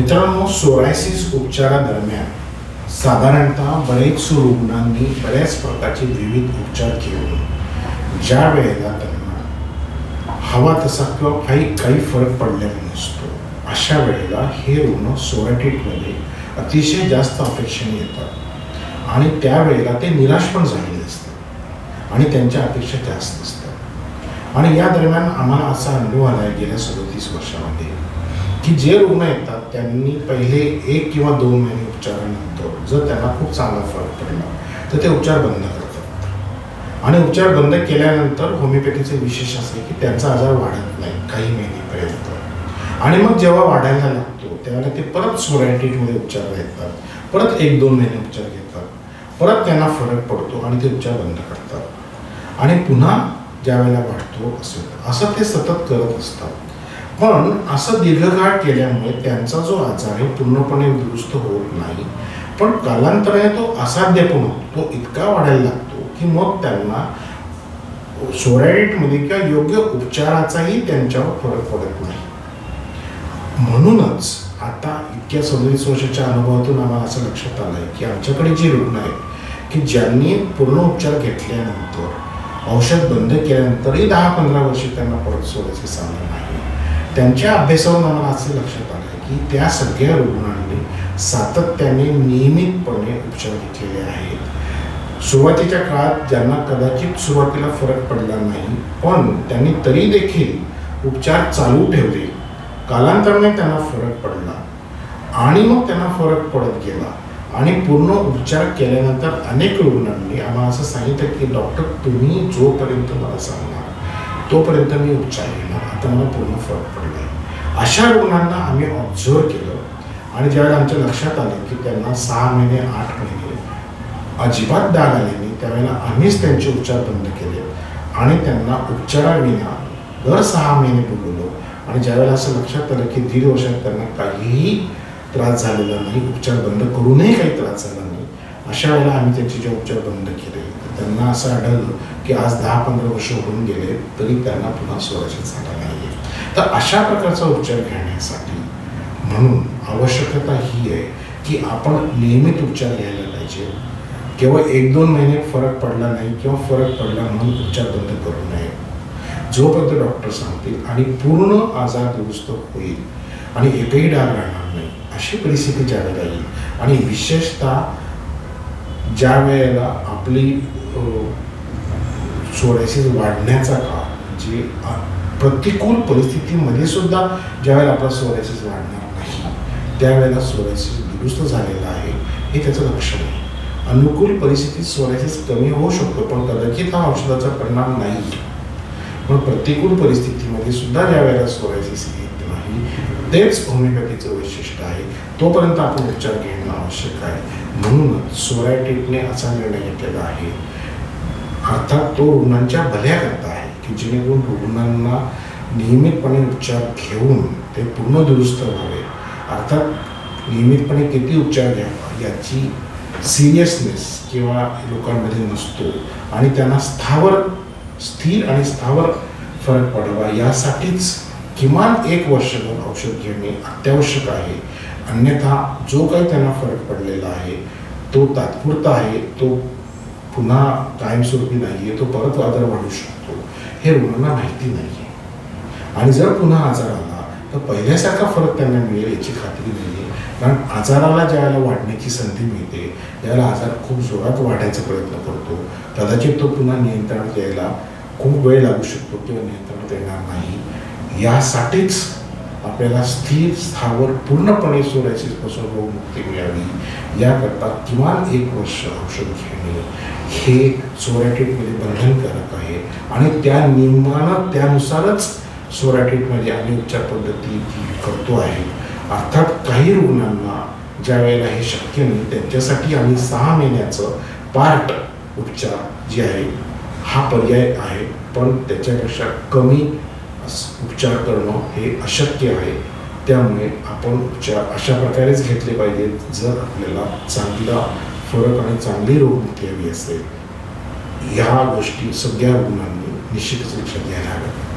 मित्रांनो सोरायसिस उपचारादरम्यान साधारणतः बरेच रुग्णांनी बऱ्याच प्रकारचे विविध उपचार केले. ज्या वेळेला त्यांना हवा तसा किंवा काही काही फरक पडलेला नसतो. अशा वेळेला हे रुग्ण सोरायटिकमध्ये अतिशय जास्त अपेक्षेने येतात. आणि त्यावेळेला ते निराश पण झालेले असतात. आणि त्यांच्या अपेक्षा जास्त असतात. आणि या दरम्यान आम्हाला असा अनुभव आला आहे गेल्या सदतीस वर्षामध्ये. की जे रुग्ण येतात त्यांनी पहिले एक किंवा दोन महिने उपचारानंतर जर त्यांना खूप चांगला फरक पडला तर ते उपचार बंद करतात. आणि उपचार बंद केल्यानंतर होमिओपॅथीचे विशेष असे की त्यांचा आजार वाढत नाही काही महिनेपर्यंत. आणि मग जेव्हा वाढायला लागतो त्यावेळेला ते परत सोरायटीमध्ये उपचार घेतात परत एक दोन महिने उपचार घेतात परत त्यांना फरक पडतो आणि ते उपचार बंद करतात. आणि पुन्हा ज्या वेळेला वाढतो असेल असं ते सतत करत असतात. पण असं दीर्घकाळ केल्यामुळे त्यांचा जो आजार आहे पूर्णपणे दुरुस्त होत नाही. पण कालांतराने तो असाध्य पण होतो. तो इतका वाढायला लागतो की मग त्यांना सोरायटमध्ये किंवा योग्य उपचाराचाही त्यांच्यावर फरक पडत नाही. म्हणूनच आता इतक्या सव्वीस वर्षाच्या अनुभवातून आम्हाला असं लक्षात आलं आहे की आमच्याकडे जी रुग्ण आहेत की ज्यांनी पूर्ण उपचार घेतल्यानंतर औषध बंद केल्यानंतरही दहा पंधरा वर्षे त्यांना परत सोडायचे चाललं नाही त्यांच्या अभ्यासावरून आम्हाला असं लक्षात आलं की त्या सगळ्या रुग्णांनी सातत्याने नियमितपणे उपचार घेतलेले आहेत. सुरुवातीच्या काळात ज्यांना कदाचित सुरुवातीला फरक पडला नाही पण त्यांनी तरी देखील उपचार चालू ठेवले. कालांतराने त्यांना फरक पडला आणि मग त्यांना फरक पडत गेला आणि पूर्ण उपचार केल्यानंतर अनेक रुग्णांनी आम्हाला असं सांगितलं की डॉक्टर तुम्ही जोपर्यंत मला सांगणार तोपर्यंत मी उपचार घेणार आता मला पूर्ण फरक पडला आहे अशा रुग्णांना आम्ही ऑब्झर्व केलं. आणि ज्यावेळेला आमच्या लक्षात आलं की त्यांना सहा महिने आठ महिने अजिबात डाग आले त्यावेळेला आम्हीच त्यांचे उपचार बंद केले. आणि त्यांना उपचाराविना दर सहा महिने बोलवलो आणि ज्यावेळेला असं लक्षात आलं की दीड वर्षात त्यांना काहीही त्रास झालेला नाही उपचार बंद करूनही काही त्रास झाला नाही अशा वेळेला आम्ही त्यांचे जे उपचार बंद केले त्यांना असं आढळलं की आज दहा पंधरा वर्ष होऊन गेले तरी त्यांना पुन्हा स्वराज्य झाला नाही तर अशा प्रकारचा उपचार घेण्यासाठी म्हणून आवश्यकता ही आहे की आपण नियमित उपचार घ्यायला पाहिजे. केवळ एक दोन महिने फरक पडला नाही किंवा फरक पडला म्हणून उपचार बंद करू नये. जोपर्यंत डॉक्टर सांगतील आणि पूर्ण आजार दुरुस्त होईल आणि एकही डाग राहणार नाही अशी परिस्थिती ज्यावेळेला येईल. आणि विशेषतः ज्या वेळेला आपली सोडायसिस वाढण्याचा काळ म्हणजे प्रतिकूल परिस्थितीमध्ये सुद्धा ज्यावेळेला आपला सोडायसिस वाढणार नाही त्यावेळेला सोडायसिस दुरुस्त झालेला आहे हे त्याचं लक्षण आहे. अनुकूल परिस्थितीत सोडायसिस कमी होऊ शकतो पण कदाचित हा औषधाचा परिणाम नाही. पण प्रतिकूल परिस्थितीमध्ये सुद्धा ज्या वेळेला सोरायसिस येत नाही तेच होमिओपॅथीचं वैशिष्ट्य आहे. तोपर्यंत आपण उपचार घेणं आवश्यक आहे. म्हणूनच सोरायटिकने असा निर्णय घेतलेला आहे. अर्थात तो रुग्णांच्या भल्याकरता आहे की जेणेकरून रुग्णांना नियमितपणे उपचार घेऊन ते पूर्ण दुरुस्त व्हावे. अर्थात नियमितपणे किती उपचार घ्यावा याची सिरियसनेस किंवा लोकांमध्ये नसतो आणि त्यांना स्थावर स्थिर आणि स्थावर फरक पडावा यासाठीच किमान एक वर्षभर औषध घेणे अत्यावश्यक आहे. अन्यथा जो काही त्यांना फरक पडलेला आहे तो तात्पुरता आहे तो पुन्हा कायमस्वरूपी नाही आहे तो परत आजार वाढू शकतो. हे रुग्णांना माहिती नाही आहे आणि जर पुन्हा आजार आला तर पहिल्यासारखा फरक त्यांना मिळेल याची खात्री नाही आहे कारण आजाराला ज्यावेळेला वाढण्याची संधी मिळते त्यावेळेला आजार खूप जोरात वाढायचा प्रयत्न करतो. कदाचित तो पुन्हा नियंत्रणात यायला खूप वेळ लागू शकतो किंवा नियंत्रणात येणार नाही. यासाठीच आपल्याला स्थिर स्थावर पूर्णपणे सोडायचीपासून रोगमुक्ती मिळावी. याकरता किमान एक वर्ष औषध घेणे हे सोरॅटेटमध्ये बंधनकारक आहे. आणि त्या नियमानं त्यानुसारच सोरॅटेटमध्ये आम्ही उपचार पद्धती करतो आहे. अर्थात काही रुग्णांना ज्या वेळेला हे शक्य नाही त्यांच्यासाठी आम्ही सहा महिन्याचं पार्ट उपचार जे आहे हा पर्याय आहे. पण त्याच्यापेक्षा कमी उपचार करणं हे अशक्य आहे. त्यामुळे आपण उपचार अशा प्रकारेच घेतले पाहिजेत जर आपल्याला चांगला फरक आणि चांगली रोगमुक्ती हवी असेल. ह्या गोष्टी सगळ्या रुग्णांनी निश्चितच लक्षात घ्यायला हव्यात.